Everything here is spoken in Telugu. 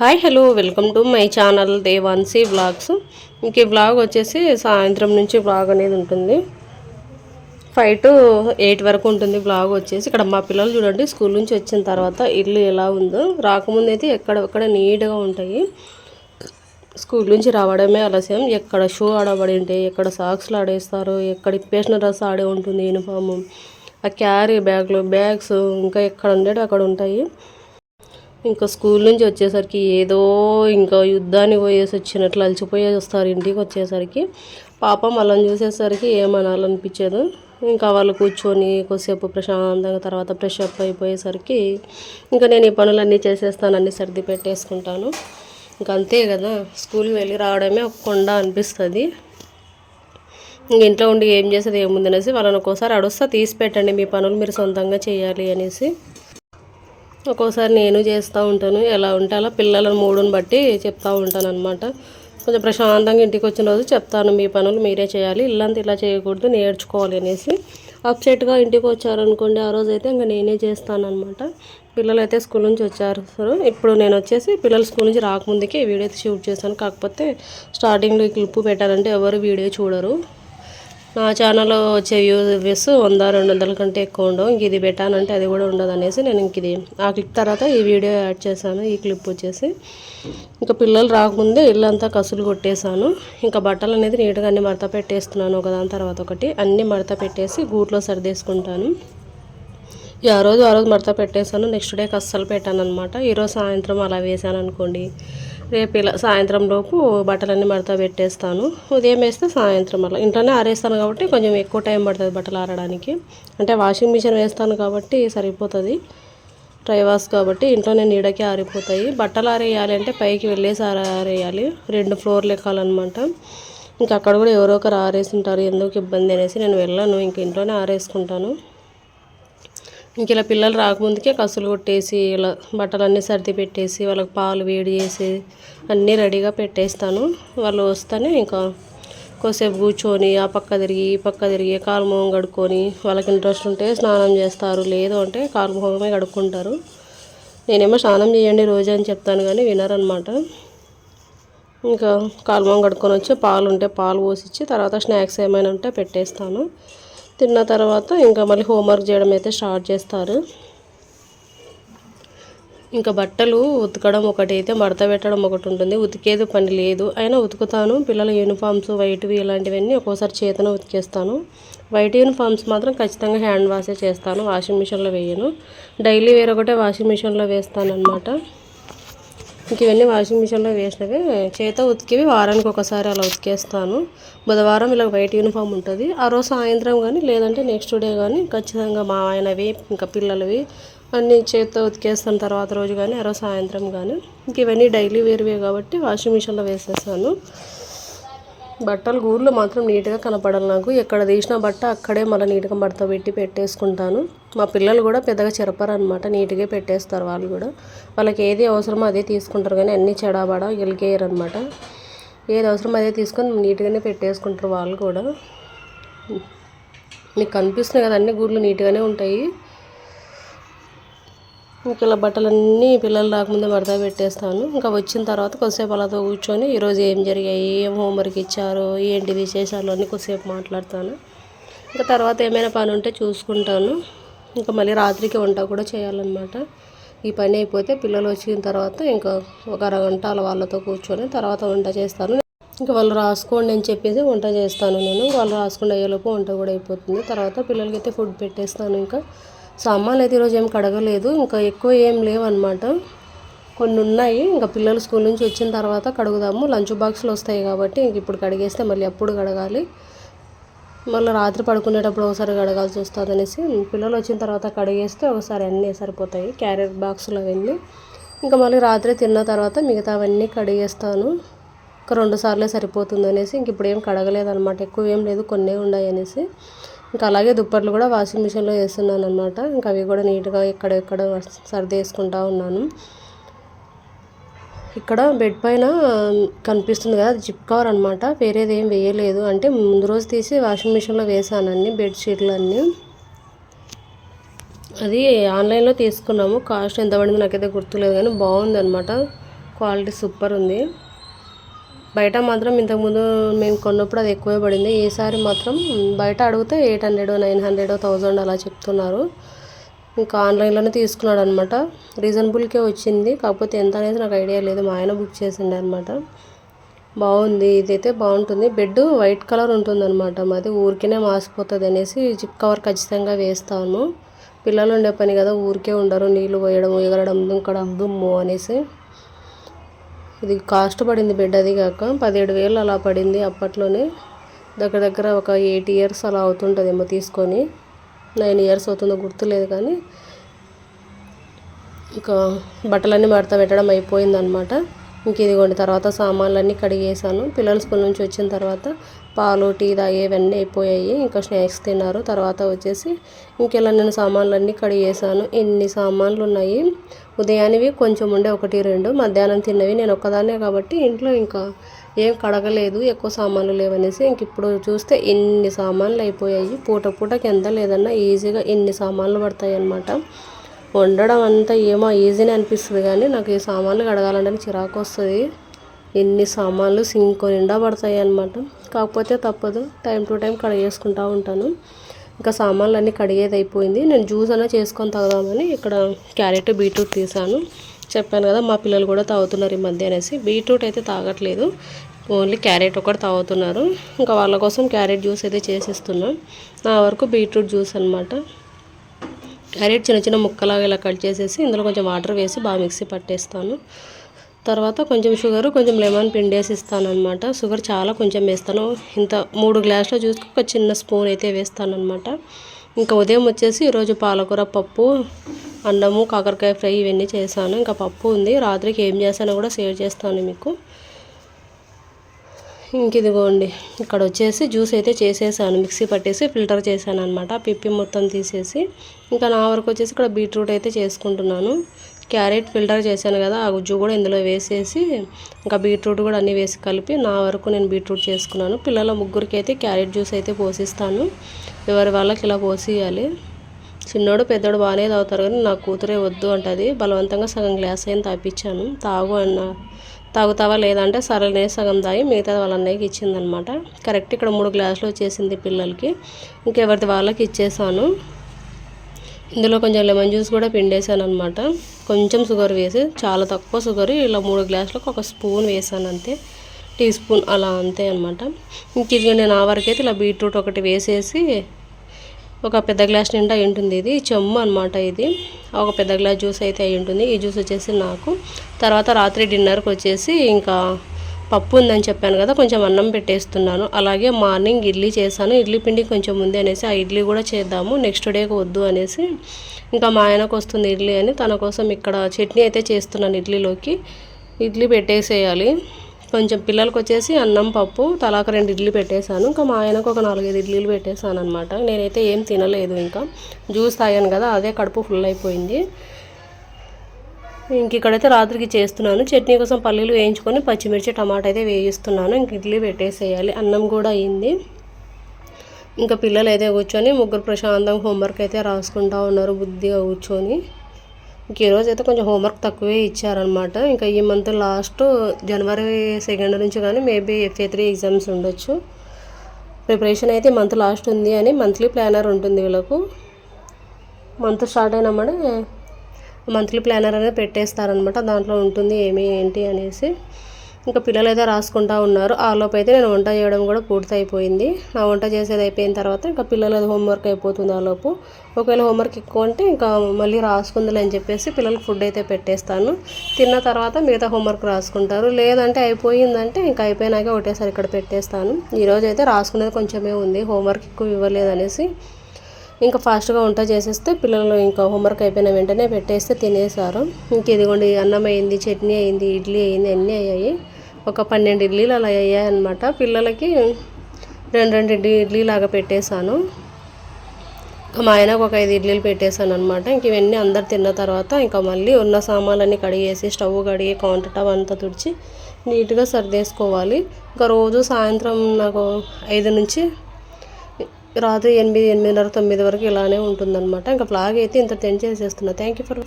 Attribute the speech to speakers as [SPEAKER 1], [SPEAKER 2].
[SPEAKER 1] Hi hello welcome to my channel Devansi blogs ఇంక ఈ బ్లాగ్ వచ్చేసి సాయంత్రం నుంచి బ్లాగ్ అనేది ఉంటుంది. ఫైవ్ టు ఎయిట్ వరకు ఉంటుంది బ్లాగ్ వచ్చేసి. ఇక్కడ మా పిల్లలు చూడండి స్కూల్ నుంచి వచ్చిన తర్వాత ఇల్లు ఎలా ఉందో. రాకముందు అయితే ఎక్కడెక్కడ నీట్గా ఉంటాయి. స్కూల్ నుంచి రావడమే ఆలస్యం. ఎక్కడ షూ ఆడబడి ఉంటాయి ఎక్కడ సాక్స్లు ఆడేస్తారు ఎక్కడ ఇప్పేసిన డ్రెస్ ఆడే ఉంటుంది యూనిఫామ్. ఆ క్యారీ బ్యాగ్లు బ్యాగ్స్ ఇంకా ఎక్కడ ఉండేవి అక్కడ ఉంటాయి. ఇంకా స్కూల్ నుంచి వచ్చేసరికి ఏదో ఇంకా యుద్ధానికి పోయేసి వచ్చినట్లు అలసిపోయేసి వస్తారు ఇంటికి వచ్చేసరికి. పాపం వాళ్ళని చూసేసరికి ఏమనాలనిపించదు. ఇంకా వాళ్ళు కూర్చొని కొద్దిసేపు ప్రశాంతంగా తర్వాత ఫ్రెష్ అప్ అయిపోయేసరికి ఇంకా నేను ఈ పనులన్నీ చేసేస్తానన్నీ సర్ది పెట్టేసుకుంటాను. ఇంకా అంతే కదా స్కూల్కి వెళ్ళి రావడమే ఒక కొండ అనిపిస్తుంది. ఇంక ఇంట్లో ఉండి ఏం చేసేది ఏముంది అనేసి వాళ్ళని ఒక్కోసారి అడుస్తా తీసి పెట్టండి మీ పనులు మీరు సొంతంగా చేయాలి అనేసి. ఒక్కోసారి నేను చేస్తూ ఉంటాను ఎలా ఉంటే అలా పిల్లల మూడుని బట్టి చెప్తూ ఉంటాను అనమాట కొంచెం ప్రశాంతంగా ఇంటికి వచ్చిన రోజు చెప్తాను మీ పనులు మీరే చేయాలి ఇల్లంతా ఇలా చేయకూడదు నేర్చుకోవాలి అనేసి. అప్సెట్గా ఇంటికి వచ్చారనుకోండి ఆ రోజు అయితే ఇంకా నేనే చేస్తానమాట పిల్లలు అయితే స్కూల్ నుంచి వచ్చారు ఇప్పుడు నేను వచ్చేసి పిల్లలు స్కూల్ నుంచి రాకముందుకే వీడియో అయితే షూట్ చేశాను. కాకపోతే స్టార్టింగ్లో క్లిప్ పెట్టాలంటే ఎవరు వీడియో చూడరు. నా ఛానల్లో వచ్చే వ్యూస్ వంద రెండు వందల కంటే ఎక్కువ ఉండవు. ఇంక ఇది పెట్టానంటే అది కూడా ఉండదు అనేసి నేను ఇంక ఇది ఆ క్లిప్ తర్వాత ఈ వీడియో యాడ్ చేశాను ఈ క్లిప్ వచ్చేసి. ఇంకా పిల్లలు రాకముందే ఇల్లంతా కసులు కొట్టేశాను. ఇంకా బట్టలు అనేది నీట్గా అన్ని మడత పెట్టేస్తున్నాను ఒకదాని తర్వాత ఒకటి. అన్ని మడత పెట్టేసి గూట్లో సర్దేసుకుంటాను. ఈ ఆ రోజు ఆ రోజు మడత పెట్టేశాను. నెక్స్ట్ డేకి అస్సలు పెట్టాను అనమాట ఈరోజు సాయంత్రం అలా వేసాను అనుకోండి. రేపు ఇలా సాయంత్రం లోపు బట్టలన్నీ మడత పెట్టేస్తాను. ఉదయం వేస్తే సాయంత్రం అలా. ఇంట్లోనే ఆరేస్తాను కాబట్టి కొంచెం ఎక్కువ టైం పడుతుంది బట్టలు ఆరడానికి. అంటే వాషింగ్ మిషన్ వేస్తాను కాబట్టి సరిపోతుంది. డ్రై వాష్ కాబట్టి ఇంట్లోనే నీడకి ఆరిపోతాయి. బట్టలు ఆరేయాలి అంటే పైకి వెళ్ళేసి ఆరేయాలి. రెండు ఫ్లోర్లు ఎక్కాలన్నమాట ఇంకా అక్కడ కూడా ఎవరో ఒకరు ఆరేసి ఉంటారు ఎందుకు ఇబ్బంది అనేసి నేను వెళ్ళాను. ఇంక ఇంట్లోనే ఆరేసుకుంటాను. ఇంక ఇలా పిల్లలు రాకముందుకే కసులు కొట్టేసి ఇలా బట్టలన్నీ సర్ది పెట్టేసి వాళ్ళకి పాలు వేడి చేసి అన్నీ రెడీగా పెట్టేస్తాను. వాళ్ళు వస్తేనే ఇంకా కొద్దిసేపు కూర్చొని ఆ పక్క తిరిగి ఈ పక్క తిరిగి కాలు మొహం కడుక్కొని వాళ్ళకి ఇంట్రెస్ట్ ఉంటే స్నానం చేస్తారు. లేదు అంటే కాలు మొహమే కడుక్కుంటారు. నేనేమో స్నానం చేయండి రోజు అని చెప్తాను కానీ వినరనమాట. ఇంకా కాలు మొహం కడుక్కొని వచ్చి పాలు ఉంటే పాలు పోసిచ్చి తర్వాత స్నాక్స్ ఏమైనా ఉంటే పెట్టేస్తాను. తిన్న తర్వాత ఇంకా మళ్ళీ హోంవర్క్ చేయడం అయితే స్టార్ట్ చేస్తారు. ఇంకా బట్టలు ఉతకడం ఒకటి అయితే మడత పెట్టడం ఒకటి ఉంటుంది. ఉతికేది పని లేదు. అయినా ఉతుకుతాను. పిల్లల యూనిఫామ్స్ వైట్వి ఇలాంటివన్నీ ఒక్కోసారి చేతన ఉతికేస్తాను. వైట్ యూనిఫామ్స్ మాత్రం ఖచ్చితంగా హ్యాండ్ వాషే చేస్తాను. వాషింగ్ మిషన్లో వేయను. డైలీ వేరొకటే వాషింగ్ మిషన్లో వేస్తాను అనమాట ఇంక ఇవన్నీ వాషింగ్ మిషన్లో వేసినవి. చేత ఉతికివి వారానికి ఒకసారి అలా ఉతికేస్తాను. బుధవారం ఇలా వైట్ యూనిఫామ్ ఉంటుంది. ఆ రోజు సాయంత్రం కానీ లేదంటే నెక్స్ట్ డే కానీ ఖచ్చితంగా మా ఆయనవి ఇంకా పిల్లలవి అన్నీ చేత్తో ఉతికేస్తాను తర్వాత రోజు కానీ ఆ రోజు సాయంత్రం కానీ ఇంక ఇవన్నీ డైలీ వేరువే కాబట్టి వాషింగ్ మిషన్లో వేసేస్తాను బట్టలు గూళ్ళు మాత్రం నీట్గా కనపడాలి నాకు. ఎక్కడ తీసిన బట్ట అక్కడే మళ్ళీ నీట్గా మడత పెట్టి పెట్టేసుకుంటాను. మా పిల్లలు కూడా పెద్దగా చెరపరు అనమాట నీట్గా పెట్టేస్తారు వాళ్ళు కూడా. వాళ్ళకి ఏది అవసరమో అదే తీసుకుంటారు కానీ అన్నీ చెడాబడా గెలికేయరు అనమాట ఏది అవసరం అదే తీసుకొని నీట్గానే పెట్టేసుకుంటారు వాళ్ళు కూడా. మీకు కనిపిస్తున్నాయి కదా అన్ని గూళ్ళు నీట్గానే ఉంటాయి. ఇంకా ఇలా బట్టలన్నీ పిల్లలు రాకముందే మడత పెట్టేస్తాను. ఇంకా వచ్చిన తర్వాత కొద్దిసేపు అలాతో కూర్చొని ఈరోజు ఏం జరిగాయి ఏం హోంవర్క్ ఇచ్చారు ఏంటి విశేషాలు అన్నీ కొద్దిసేపు మాట్లాడతాను. ఇంకా తర్వాత ఏమైనా పని ఉంటే చూసుకుంటాను. ఇంకా మళ్ళీ రాత్రికి వంట కూడా చేయాలన్నమాట. ఈ పని అయిపోతే పిల్లలు వచ్చిన తర్వాత ఇంకా ఒక అరగంట అలా వాళ్ళతో కూర్చొని తర్వాత వంట చేస్తాను. ఇంకా వాళ్ళు రాసుకోండి అని చెప్పేసి వంట చేస్తాను నేను. వాళ్ళు రాసుకుండా అయ్యేలోపు వంట కూడా అయిపోతుంది. తర్వాత పిల్లలకైతే ఫుడ్ పెట్టేస్తాను ఇంకా. సామాన్లు అయితే ఈరోజు ఏం కడగలేదు ఇంకా ఎక్కువ ఏం లేవన్నమాట. కొన్ని ఉన్నాయి ఇంకా పిల్లలు స్కూల్ నుంచి వచ్చిన తర్వాత కడుగుదాము. లంచ్ బాక్స్లు వస్తాయి కాబట్టి ఇంక ఇప్పుడు కడిగేస్తే మళ్ళీ అప్పుడు కడగాలి. మళ్ళీ రాత్రి పడుకునేటప్పుడు ఒకసారి కడగాల్సి వస్తుంది అనేసి పిల్లలు వచ్చిన తర్వాత కడిగేస్తే ఒకసారి అన్నీ సరిపోతాయి క్యారెట్ బాక్సులు అవన్నీ. ఇంకా మళ్ళీ రాత్రి తిన్న తర్వాత మిగతా అవన్నీ కడిగేస్తాను. ఇంకా రెండు సార్లే సరిపోతుంది అనేసి ఇంక ఇప్పుడు ఏం కడగలేదన్నమాట ఎక్కువ ఏం లేదు కొన్నే ఉన్నాయి అనేసి. ఇంకా అలాగే దుప్పట్లు కూడా వాషింగ్ మిషన్లో వేస్తున్నాను అనమాట ఇంకా అవి కూడా నీట్గా ఎక్కడెక్కడ సర్దేసుకుంటా ఉన్నాను. ఇక్కడ బెడ్ పైన కనిపిస్తుంది కదా జిప్ కవర్ అనమాట వేరేది ఏం వేయలేదు. అంటే ముందు రోజు తీసి వాషింగ్ మిషన్లో వేసాను అన్ని బెడ్షీట్లు అన్నీ. అది ఆన్లైన్లో తీసుకున్నాము. కాస్ట్ ఎంత పడింది నాకైతే గుర్తులేదు కానీ బాగుంది అనమాట క్వాలిటీ సూపర్ ఉంది. బయట మాత్రం ఇంతకుముందు మేము కొన్నప్పుడు అది ఎక్కువే పడింది. ఈసారి మాత్రం బయట అడిగితే eight hundred nine hundred thousand అలా చెప్తున్నారు. ఇంకా ఆన్లైన్లోనే తీసుకున్నాడు అనమాట రీజనబుల్కే వచ్చింది. కాకపోతే ఎంత అనేది నాకు ఐడియా లేదు. మా ఆయన బుక్ చేసిండే అనమాట. బాగుంది. ఇదైతే బాగుంటుంది. బెడ్ వైట్ కలర్ ఉంటుందన్నమాట మాది ఊరికేనే మాసిపోతుంది అనేసి జిప్ కవర్ ఖచ్చితంగా వేస్తాను పిల్లలు ఉండే పని కదా ఊరికే ఉండరు. నీళ్ళు పోయడం ఎగరడం దుంకడం దుమ్ము అనేసి. ఇది కాస్ట్ పడింది బెడ్ అది కాక పదిహేడు వేలు అలా పడింది. అప్పట్లోనే దగ్గర దగ్గర ఒక ఎయిట్ ఇయర్స్ అలా అవుతుంటుందేమో తీసుకొని. నైన్ ఇయర్స్ అవుతుందో గుర్తులేదు కానీ ఇంకా బట్టలన్నీ మడత పెట్టడం అయిపోయిందనమాట ఇంక ఇదిగోండి తర్వాత సామాన్లన్నీ కడిగేసాను పిల్లలు స్కూల్ నుంచి వచ్చిన తర్వాత పాలు టీ తాగేవన్నీ అయిపోయాయి. ఇంకా స్నాక్స్ తిన్నారు. తర్వాత వచ్చేసి ఇంకెలా నేను సామాన్లన్నీ కడిగేసాను ఎన్ని సామాన్లు ఉన్నాయి? ఉదయానివి కొంచెం ఉండే ఒకటి రెండు. మధ్యాహ్నం తిన్నవి నేను ఒక్కదాన్నే కాబట్టి ఇంట్లో ఇంకా ఏం కడగలేదు. ఎక్కువ సామాన్లు లేవనేసి ఇంక ఇప్పుడు చూస్తే ఎన్ని సామాన్లు అయిపోయాయి. పూట పూటకి ఎంత లేదన్నా ఈజీగా ఎన్ని సామాన్లు పడతాయి అన్నమాట వండడం అంతా ఏమో ఈజీనే అనిపిస్తుంది కానీ నాకు ఈ సామాన్లు కడగాలంటే చిరాకు వస్తుంది ఎన్ని సామాన్లు సింక్ నిండా పడతాయి అనమాట కాకపోతే తప్పదు టైం టు టైం కడిగేసుకుంటూ ఉంటాను. ఇంకా సామాన్లు అన్నీ కడిగేది అయిపోయింది. నేను జ్యూస్ అన్నా చేసుకొని తాగుదామని ఇక్కడ క్యారెట్ బీట్రూట్ తీసాను. చెప్పాను కదా మా పిల్లలు కూడా తాగుతున్నారు ఈ మధ్య అనేసి. బీట్రూట్ అయితే తాగట్లేదు. ఓన్లీ క్యారెట్ ఒకటి తాగుతున్నారు. ఇంకా వాళ్ళ కోసం క్యారెట్ జ్యూస్ అయితే చేసిస్తున్నాం. నా వరకు బీట్రూట్ జ్యూస్ అనమాట క్యారెట్ చిన్న చిన్న ముక్కలాగా ఇలా కట్ చేసేసి ఇందులో కొంచెం వాటర్ వేసి బాగా మిక్సీ పట్టేస్తాను. తర్వాత కొంచెం షుగర్ కొంచెం లెమన్ పిండి ఇస్తాను అనమాట షుగర్ చాలా కొంచెం వేస్తాను. ఇంత మూడు గ్లాసులో చూసి ఒక చిన్న స్పూన్ అయితే వేస్తాను అనమాట ఇంకా ఉదయం వచ్చేసి ఈరోజు పాలకూర పప్పు అన్నము కాకరకాయ ఫ్రై ఇవన్నీ చేశాను. ఇంకా పప్పు ఉంది. రాత్రికి ఏం చేశానో కూడా షేర్ చేస్తాను మీకు. ఇంక ఇదిగోండి ఇక్కడ వచ్చేసి జ్యూస్ అయితే చేసేసాను. మిక్సీ పట్టేసి ఫిల్టర్ చేశాను అనమాట పిప్పి మొత్తం తీసేసి ఇంకా నా వరకు వచ్చేసి ఇక్కడ బీట్రూట్ అయితే చేసుకుంటున్నాను. క్యారెట్ ఫిల్టర్ చేశాను కదా ఆ గుజ్జు కూడా ఇందులో వేసేసి ఇంకా బీట్రూట్ కూడా అన్నీ వేసి కలిపి నా వరకు నేను బీట్రూట్ చేసుకున్నాను. పిల్లల ముగ్గురికి అయితే క్యారెట్ జ్యూస్ అయితే పోసిస్తాను. ఎవరి వాళ్ళకి ఇలా పోసియాలి చిన్నోడు పెద్దోడు బాగానే తాగుతారు కానీ నా కూతురే వద్దు అంటది. బలవంతంగా సగం గ్లాస్ అయిన తాపించాను తాగు అన్న. తాగుతావా లేదంటే సరేనే సగం తాగి మిగతా వాళ్ళ అన్నయ్యకి ఇచ్చిందనమాట. కరెక్ట్ ఇక్కడ మూడు గ్లాసులు వచ్చేసింది పిల్లలకి. ఇంకెవరిది వాళ్ళకి ఇచ్చేసాను. ఇందులో కొంచెం లెమన్ జ్యూస్ కూడా పిండేసాను అనమాట కొంచెం షుగర్ వేసి చాలా తక్కువ షుగర్. ఇలా మూడు గ్లాసులకు ఒక స్పూన్ వేసాను అంతే. టీ స్పూన్ అలా అంతే అనమాట. ఇంక ఇది నేను ఆ వరకైతే ఇలా బీట్రూట్ ఒకటి వేసేసి ఒక పెద్ద గ్లాస్ నిండా ఉంటుంది ఇది. చెమ్ము అనమాట ఇది. ఒక పెద్ద గ్లాస్ జ్యూస్ అయితే అయి ఉంటుంది. ఈ జ్యూస్ వచ్చేసి నాకు. తర్వాత రాత్రి డిన్నర్కి వచ్చేసి ఇంకా పప్పు ఉందని చెప్పాను కదా కొంచెం అన్నం పెట్టేస్తున్నాను. అలాగే మార్నింగ్ ఇడ్లీ చేశాను. ఇడ్లీ పిండి కొంచెం ఉంది అనేసి ఆ ఇడ్లీ కూడా చేద్దాము. నెక్స్ట్ డేకి వద్దు అనేసి ఇంకా మా ఆయనకు వస్తుంది ఇడ్లీ అని తన కోసం ఇక్కడ చట్నీ అయితే చేస్తున్నాను ఇడ్లీలోకి. ఇడ్లీ పెట్టేసేయాలి. కొంచెం పిల్లలకి వచ్చేసి అన్నం పప్పు తలాక రెండు ఇడ్లీ పెట్టేశాను. ఇంకా మా ఆయనకు ఒక నాలుగైదు ఇడ్లీలు పెట్టేశాను అనమాట నేనైతే ఏం తినలేదు ఇంకా. జ్యూస్ తాగాను కదా అదే కడుపు ఫుల్ అయిపోయింది. ఇంక ఇక్కడైతే రాత్రికి చేస్తున్నాను. చట్నీ కోసం పల్లీలు వేయించుకొని పచ్చిమిర్చి టమాటా అయితే వేయిస్తున్నాను. ఇంక ఇడ్లీ పెట్టేసేయాలి. అన్నం కూడా అయింది. ఇంకా పిల్లలు అయితే కూర్చొని ముగ్గురు ప్రశాంతంగా హోంవర్క్ అయితే రాసుకుంటూ ఉన్నారు బుద్ధిగా కూర్చొని. ఇంక ఈరోజు అయితే కొంచెం హోంవర్క్ తక్కువే ఇచ్చారనమాట ఇంకా ఈ మంత్ లాస్ట్ జనవరి సెకండ్ నుంచి కానీ మేబీ ఎఫ్ఏ త్రీ ఎగ్జామ్స్ ఉండొచ్చు. ప్రిపరేషన్ అయితే మంత్ లాస్ట్ ఉంది అని మంత్లీ ప్లానర్ ఉంటుంది వీళ్ళకు. మంత్ స్టార్ట్ అయినామని మంత్లీ ప్లానర్ అనేది పెట్టేస్తారనమాట దాంట్లో ఉంటుంది ఏమి ఏంటి అనేసి. ఇంకా పిల్లలు అయితే రాసుకుంటా ఉన్నారు. ఆ అయితే నేను వంట చేయడం కూడా పూర్తి అయిపోయింది నా వంట చేసేది అయిపోయిన తర్వాత ఇంకా పిల్లలది హోంవర్క్ అయిపోతుంది ఆలోపు ఒకవేళ హోంవర్క్ ఎక్కువ అంటే ఇంకా మళ్ళీ రాసుకుందిలే అని చెప్పేసి పిల్లలకి ఫుడ్ అయితే పెట్టేస్తాను. తిన్న తర్వాత మిగతా హోంవర్క్ రాసుకుంటారు. లేదంటే అయిపోయిందంటే ఇంకా అయిపోయినాక ఒకటేసారి ఇక్కడ పెట్టేస్తాను. ఈరోజు అయితే రాసుకునేది కొంచెమే ఉంది. హోంవర్క్ ఎక్కువ ఇవ్వలేదు అనేసి ఇంకా ఫాస్ట్గా వంట చేసేస్తే పిల్లలు ఇంకా హోంవర్క్ అయిపోయిన వెంటనే పెట్టేస్తే తినేసారు ఇంక ఇదిగోండి అన్నం అయింది చట్నీ అయింది ఇడ్లీ అయింది అన్నీ అయ్యాయి. ఒక పన్నెండు ఇడ్లీలు అలా అయ్యాయి అనమాట పిల్లలకి రెండు రెండు ఇడ్లీ లాగా పెట్టేశాను. మా ఆయనకు ఒక ఐదు ఇడ్లీలు పెట్టేశాను అనమాట ఇంక ఇవన్నీ అందరు తిన్న తర్వాత ఇంకా మళ్ళీ ఉన్న సామాన్లన్నీ కడిగేసి స్టవ్ కడిగి కౌంటర్ టవ్ అంతా తుడిచి నీట్గా సర్దేసుకోవాలి. ఇంకా రోజు సాయంత్రం నాకు ఐదు నుంచి రాత్రి ఎనిమిది ఎనిమిదిన్నర తొమ్మిది వరకు ఇలానే ఉంటుందన్నమాట. ఇంకా ఫ్లాగ్ అయితే ఇంత తెంచేసేస్తున్నా థ్యాంక్ యూ ఫర్